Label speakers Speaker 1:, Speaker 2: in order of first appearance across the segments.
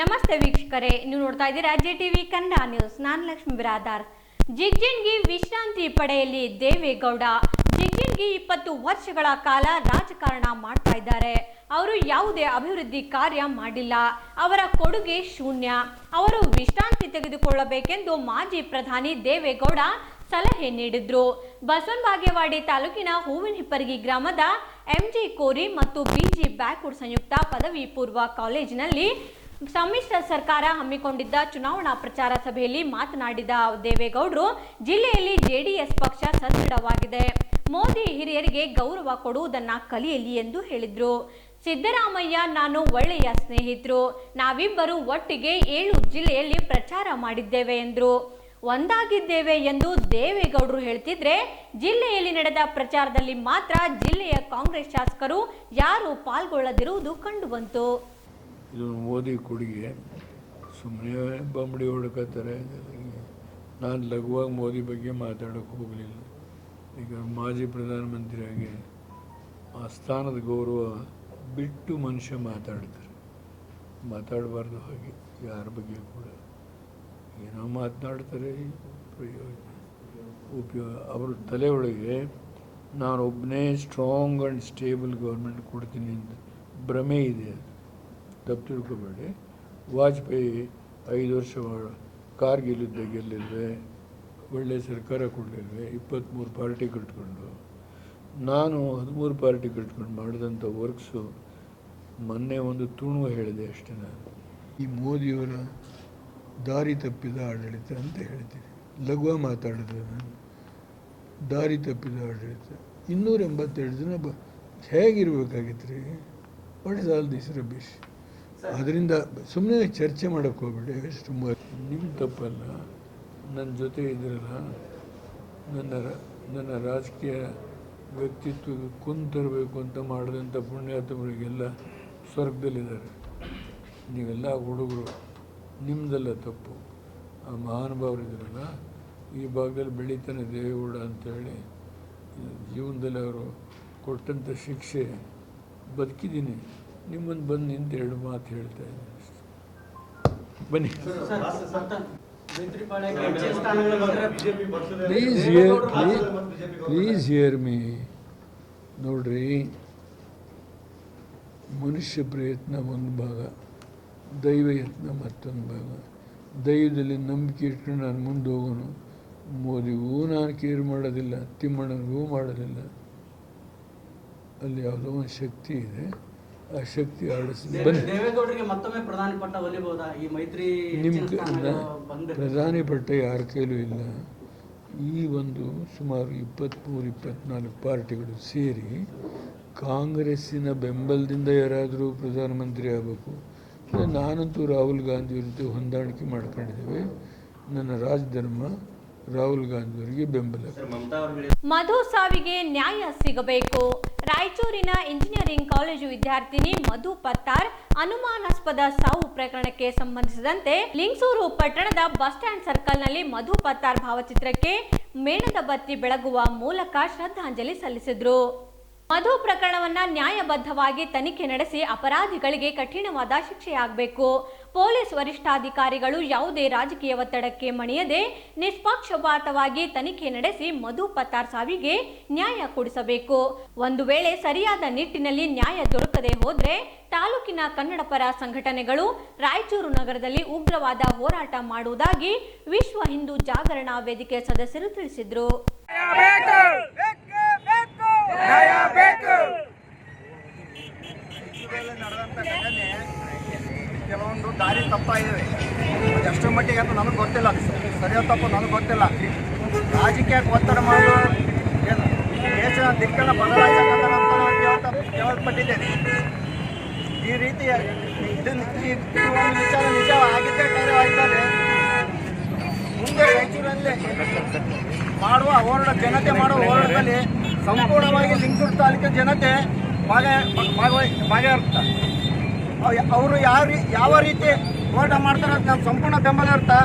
Speaker 1: ವೀಕ್ಷಕರೇ, ನೀವು ನೋಡ್ತಾ ಇದ್ದೀರಾ ಜೆ ಟಿವಿ ಕನ್ನಡ ನ್ಯೂಸ್. ನಾನು ಲಕ್ಷ್ಮಿ ಬಿರಾದಾರ್. ಜಿಗ್ಜಿನ್ಗಿ ವಿಶ್ರಾಂತಿ ಪಡೆಯಲ್ಲಿ ದೇವೇಗೌಡ. ಜಿಗ್ಜಿನ್ಗಿ ಇಪ್ಪತ್ತು ವರ್ಷಗಳ ಕಾಲ ರಾಜಕಾರಣ ಮಾಡ್ತಾ ಇದ್ದಾರೆ. ಅವರು ಯಾವುದೇ ಅಭಿವೃದ್ಧಿ ಕಾರ್ಯ ಮಾಡಿಲ್ಲ. ಅವರ ಕೊಡುಗೆ ಶೂನ್ಯ. ಅವರು ವಿಶ್ರಾಂತಿ ತೆಗೆದುಕೊಳ್ಳಬೇಕೆಂದು ಮಾಜಿ ಪ್ರಧಾನಿ ದೇವೇಗೌಡ ಸಲಹೆ ನೀಡಿದ್ರು. ಬಸವನ ಬಾಗೇವಾಡಿ ತಾಲೂಕಿನ ಹೂವಿನಹಿಪ್ಪರಗಿ ಗ್ರಾಮದ ಎಂಜಿ ಕೋರಿ ಮತ್ತು ಬಿಜಿ ಬ್ಯಾಕ್ವುಡ್ ಸಂಯುಕ್ತ ಪದವಿ ಪೂರ್ವ ಕಾಲೇಜಿನಲ್ಲಿ ಸಮ್ಮಿಶ್ರ ಸರ್ಕಾರ ಹಮ್ಮಿಕೊಂಡಿದ್ದ ಚುನಾವಣಾ ಪ್ರಚಾರ ಸಭೆಯಲ್ಲಿ ಮಾತನಾಡಿದ ದೇವೇಗೌಡರು, ಜಿಲ್ಲೆಯಲ್ಲಿ ಜೆಡಿಎಸ್ ಪಕ್ಷ ಸದೃಢವಾಗಿದೆ. ಮೋದಿ ಹಿರಿಯರಿಗೆ ಗೌರವ ಕೊಡುವುದನ್ನ ಕಲಿಯಲಿ ಎಂದು ಹೇಳಿದ್ರು. ಸಿದ್ದರಾಮಯ್ಯ, ನಾನು ಒಳ್ಳೆಯ ಸ್ನೇಹಿತರು. ನಾವಿಬ್ಬರು ಒಟ್ಟಿಗೆ ಏಳು ಜಿಲ್ಲೆಯಲ್ಲಿ ಪ್ರಚಾರ ಮಾಡಿದ್ದೇವೆ ಎಂದರು. ಒಂದಾಗಿದ್ದೇವೆ ಎಂದು ದೇವೇಗೌಡರು ಹೇಳ್ತಿದ್ರೆ, ಜಿಲ್ಲೆಯಲ್ಲಿ ನಡೆದ ಪ್ರಚಾರದಲ್ಲಿ ಮಾತ್ರ ಜಿಲ್ಲೆಯ ಕಾಂಗ್ರೆಸ್ ಶಾಸಕರು ಯಾರು ಪಾಲ್ಗೊಳ್ಳದಿರುವುದು ಕಂಡುಬಂತು.
Speaker 2: ಇದು ಮೋದಿ ಕೊಡುಗೆ. ಸುಮ್ಮನೆ ಬಂಬಡಿ ಹೊಡ್ಕೋತಾರೆ ನಾನು ಲಘುವಾಗಿ ಮೋದಿ ಬಗ್ಗೆ ಮಾತಾಡೋಕ್ಕೆ ಹೋಗಲಿಲ್ಲ. ಈಗ ಮಾಜಿ ಪ್ರಧಾನಮಂತ್ರಿಯಾಗಿ ಆ ಸ್ಥಾನದ ಗೌರವ ಬಿಟ್ಟು ಮನುಷ್ಯ ಮಾತಾಡ್ತಾರೆ. ಮಾತಾಡಬಾರ್ದು ಹಾಗೆ, ಯಾರ ಬಗ್ಗೆ ಕೂಡ. ಏನೋ ಮಾತನಾಡ್ತಾರೆ ಪ್ರಯೋಜನ. ಉಪಯೋಗ ಅವ್ರ ತಲೆ ಒಳಗೆ ನಾನೊಬ್ಬನೇ ಸ್ಟ್ರಾಂಗ್ ಆ್ಯಂಡ್ ಸ್ಟೇಬಲ್ ಗೌರ್ಮೆಂಟ್ ಕೊಡ್ತೀನಿ ಅಂತ ಭ್ರಮೆ ಇದೆ. ಅದು ತಪ್ಪು ತಿಳ್ಕೊಬೇಡಿ ವಾಜಪೇಯಿ ಐದು ವರ್ಷ ಕಾರ್ಗೆಲ್ಲಿದ್ದ ಗೆಲ್ಲಿಲ್ವೆ ಒಳ್ಳೆ ಸರ್ಕಾರ ಕೊಡಲಿಲ್ವೆ? ಇಪ್ಪತ್ತ್ಮೂರು ಪಾರ್ಟಿ ಕಟ್ಕೊಂಡು. ನಾನು ಹದಿಮೂರು ಪಾರ್ಟಿ ಕಟ್ಕೊಂಡು ಮಾಡಿದಂಥ ವರ್ಕ್ಸು ಮೊನ್ನೆ ಒಂದು ತುಣು ಹೇಳಿದೆ ಅಷ್ಟೇ ನಾನು. ಈ ಮೋದಿಯವರ ದಾರಿ ತಪ್ಪಿದ ಆಡಳಿತ ಅಂತ ಹೇಳ್ತೀನಿ. ಲಘುವ ಮಾತಾಡಿದೆ ನಾನು. ದಾರಿ ತಪ್ಪಿದ ಆಡಳಿತ. ಇನ್ನೂರ ಎಂಬತ್ತೆರಡು ದಿನ ಬ ಹೇಗಿರ್ಬೇಕಾಗಿತ್ತು ರೀ ವಾಟ್ ಇಸ್ ಆಲ್ ದಿಸ್ ಅದರಿಂದ ಸುಮ್ಮನೆ ಚರ್ಚೆ ಮಾಡೋಕ್ಕೆ ಹೋಗ್ಬೇಡಿ ತುಂಬ ನಿಮ್ಮ ತಪ್ಪಲ್ಲ ನನ್ನ ಜೊತೆ ಇದ್ರಲ್ಲ ನನ್ನ ರ- ನನ್ನ ರಾಜಕೀಯ ವ್ಯಕ್ತಿತ್ವ ಕುಂತರಬೇಕು ಅಂತ ಮಾಡಿದಂಥ ಪುಣ್ಯಾತ್ಮರಿಗೆಲ್ಲ ಸ್ವರ್ಗದಲ್ಲಿದ್ದಾರೆ. ನೀವೆಲ್ಲ ಹುಡುಗರು ನಿಮ್ಮದೆಲ್ಲ ತಪ್ಪು. ಆ ಮಹಾನುಭಾವರಿದ್ದಾರಲ್ಲ ಈ ಭಾಗದಲ್ಲಿ ಬೆಳೀತಾನೆ ದೇವೇಗೌಡ ಅಂತೇಳಿ ಜೀವನದಲ್ಲಿ ಅವರು ಕೊಟ್ಟಂಥ ಶಿಕ್ಷೆ ಬದುಕಿದ್ದೀನಿ. ನಿಮ್ಮನ್ನು ಬಂದು ನಿಂತು ಎರಡು ಮಾತು ಹೇಳ್ತಾ ಇದ್ದೀನಿ. ಬನ್ನಿ. Please hear please hear me ನೋಡ್ರಿ, ಮನುಷ್ಯ ಪ್ರಯತ್ನ ಒಂದು ಭಾಗ, ದೈವ ಯತ್ನ ಮತ್ತೊಂದು ಭಾಗ. ದೈವದಲ್ಲಿ ನಂಬಿಕೆ ಇಟ್ಕೊಂಡು ನಾನು ಮುಂದೆ ಹೋಗೋನು. ಮೋದಿಗೂ ನಾನು ಕೇರ್ ಮಾಡೋದಿಲ್ಲ, ತಿಮ್ಮಣ್ಣನಿಗೂ ಮಾಡೋದಿಲ್ಲ. ಅಲ್ಲಿ ಯಾವುದೋ ಒಂದು ಶಕ್ತಿ ಇದೆ. ಆ ಶಕ್ತಿ ಆಡಿಸ್. ಬನ್ನಿ.
Speaker 3: ದೇವೇಗೌಡರಿಗೆ ಮತ್ತೊಮ್ಮೆ ಪ್ರಧಾನಿ ಪಟ್ಟ ಒಲಿಬಹುದಾ ಈ ಮೈತ್ರಿ
Speaker 2: ನಿಮ್ಮ ಪ್ರಧಾನಿ ಪಟ್ಟ ಯಾರ ಕೈಲೂ ಇಲ್ಲ. ಈ ಒಂದು ಸುಮಾರು ಇಪ್ಪತ್ತ್ಮೂರು ಇಪ್ಪತ್ತ್ನಾಲ್ಕು ಪಾರ್ಟಿಗಳು ಸೇರಿ ಕಾಂಗ್ರೆಸ್ಸಿನ ಬೆಂಬಲದಿಂದ ಯಾರಾದರೂ ಪ್ರಧಾನಮಂತ್ರಿ ಆಗಬೇಕು. ನಾನಂತೂ ರಾಹುಲ್ ಗಾಂಧಿ ಜೊತೆ ಹೊಂದಾಣಿಕೆ ಮಾಡ್ಕೊಂಡಿದ್ದೇವೆ. ನನ್ನ ರಾಜಧರ್ಮ ರಾಹುಲ್ ಗಾಂಧಿಯವರಿಗೆ ಬೆಂಬಲ.
Speaker 1: ಮಧು ಸಾವಿಗೆ ನ್ಯಾಯ ಸಿಗಬೇಕು. ರಾಯಚೂರಿನ ಇಂಜಿನಿಯರಿಂಗ್ ಕಾಲೇಜು ವಿದ್ಯಾರ್ಥಿನಿ ಮಧು ಪತ್ತಾರ್ ಅನುಮಾನಾಸ್ಪದ ಸಾವು ಪ್ರಕರಣಕ್ಕೆ ಸಂಬಂಧಿಸಿದಂತೆ ಲಿಂಗಸೂರು ಪಟ್ಟಣದ ಬಸ್ ಸ್ಟ್ಯಾಂಡ್ ಸರ್ಕಲ್ನಲ್ಲಿ ಮಧು ಪತ್ತಾರ್ ಭಾವಚಿತ್ರಕ್ಕೆ ಮೇಣದ ಬತ್ತಿ ಬೆಳಗುವ ಮೂಲಕ ಶ್ರದ್ಧಾಂಜಲಿ ಸಲ್ಲಿಸಿದ್ರು. ಮಧು ಪ್ರಕರಣವನ್ನ ನ್ಯಾಯಬದ್ಧವಾಗಿ ತನಿಖೆ ನಡೆಸಿ ಅಪರಾಧಿಗಳಿಗೆ ಕಠಿಣವಾದ ಶಿಕ್ಷೆಯಾಗಬೇಕು. ಪೊಲೀಸ್ ವರಿಷ್ಠಾಧಿಕಾರಿಗಳು ಯಾವುದೇ ರಾಜಕೀಯ ಒತ್ತಡಕ್ಕೆ ಮಣಿಯದೆ ನಿಷ್ಪಕ್ಷಪಾತವಾಗಿ ತನಿಖೆ ನಡೆಸಿ ಮಧು ಪತ್ತಾರ್ ಸಾವಿಗೆ ನ್ಯಾಯ ಕೊಡಿಸಬೇಕು. ಒಂದು ವೇಳೆ ಸರಿಯಾದ ನಿಟ್ಟಿನಲ್ಲಿ ನ್ಯಾಯ ದೊರಕದೆ ಹೋದ್ರೆ ತಾಲೂಕಿನ ಕನ್ನಡ ಪರ ಸಂಘಟನೆಗಳು ರಾಯಚೂರು ನಗರದಲ್ಲಿ ಉಗ್ರವಾದ ಹೋರಾಟ ಮಾಡುವುದಾಗಿ ವಿಶ್ವ ಹಿಂದೂ ಜಾಗರಣಾ ವೇದಿಕೆ ಸದಸ್ಯರು ತಿಳಿಸಿದ್ರು.
Speaker 4: ಕೆಲವೊಂದು ದಾರಿ ತಪ್ಪಾಗಿದೆ ಎಷ್ಟರ ಮಟ್ಟಿಗೆ ಅಂತ ನನಗೆ ಗೊತ್ತಿಲ್ಲ. ಸರಿಯೋ ತಪ್ಪು ನನಗೆ ಗೊತ್ತಿಲ್ಲ. ರಾಜಕೀಯಕ್ಕೆ ಒತ್ತಡ ಮಾಡಲು ದೇಶದ ದಿಕ್ಕನ್ನು ಕೇಳಲ್ಪಟ್ಟಿದ್ದೇನೆ ಈ ರೀತಿ ಇದನ್ನು ವಿಚಾರ ನಿಜ ಆಗಿದ್ದೇ ಕಾರ್ಯವಾಯಿತಲ್ಲಿ ಮುಂದೆ ರಾಯಚೂರಲ್ಲಿ ಮಾಡುವ ಹೋರಾಟ, ಜನತೆ ಮಾಡುವ ಹೋರಾಟದಲ್ಲಿ ಸಂಪೂರ್ಣವಾಗಿ ಲಿಂಗಸೂರು ತಾಲೂಕಿನ ಜನತೆ ಭಾಗ ಭಾಗವಹಿ ಭಾಗಿಯಾಗ್ತಾರೆ ಅವರು ಯಾವ ಯಾವ ರೀತಿ ಹೋರಾಟ ಮಾಡ್ತಾರೆ ಅಂತ ನಾವು ಸಂಪೂರ್ಣ ಬೆಂಬಲ ಇರ್ತಾ.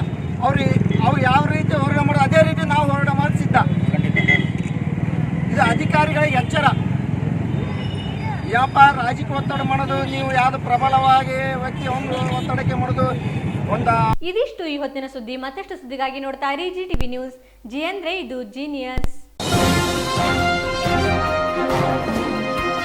Speaker 4: ಅವ್ರು ಅವ್ರು ಯಾವ ರೀತಿ ಹೋರಾಟ ಮಾಡೋದು ಅದೇ ರೀತಿ ನಾವು ಹೋರಾಟ ಮಾಡಿಸಿದ್ದ ಇದು ಅಧಿಕಾರಿಗಳಿಗೆ ಎಚ್ಚರ. ಯಾಪ ರಾಜಕೀಯ ಒತ್ತಡ ಮಾಡೋದು, ನೀವು ಯಾವ್ದು ಪ್ರಬಲವಾಗಿ ವ್ಯಕ್ತಿ ಒಂದು ಒತ್ತಡಕ್ಕೆ ಮಾಡೋದು ಒಂದು
Speaker 1: ಇದಿಷ್ಟು ಈ ಹೊತ್ತಿನ ಸುದ್ದಿ. ಮತ್ತಷ್ಟು ಸುದ್ದಿಗಾಗಿ ನೋಡ್ತಾ ಇರಿ, ಜಿ ಟಿವಿ ನ್ಯೂಸ್. ಜಿ ಅಂದ್ರೆ ಇದು, ಜೀನಿಯಸ್.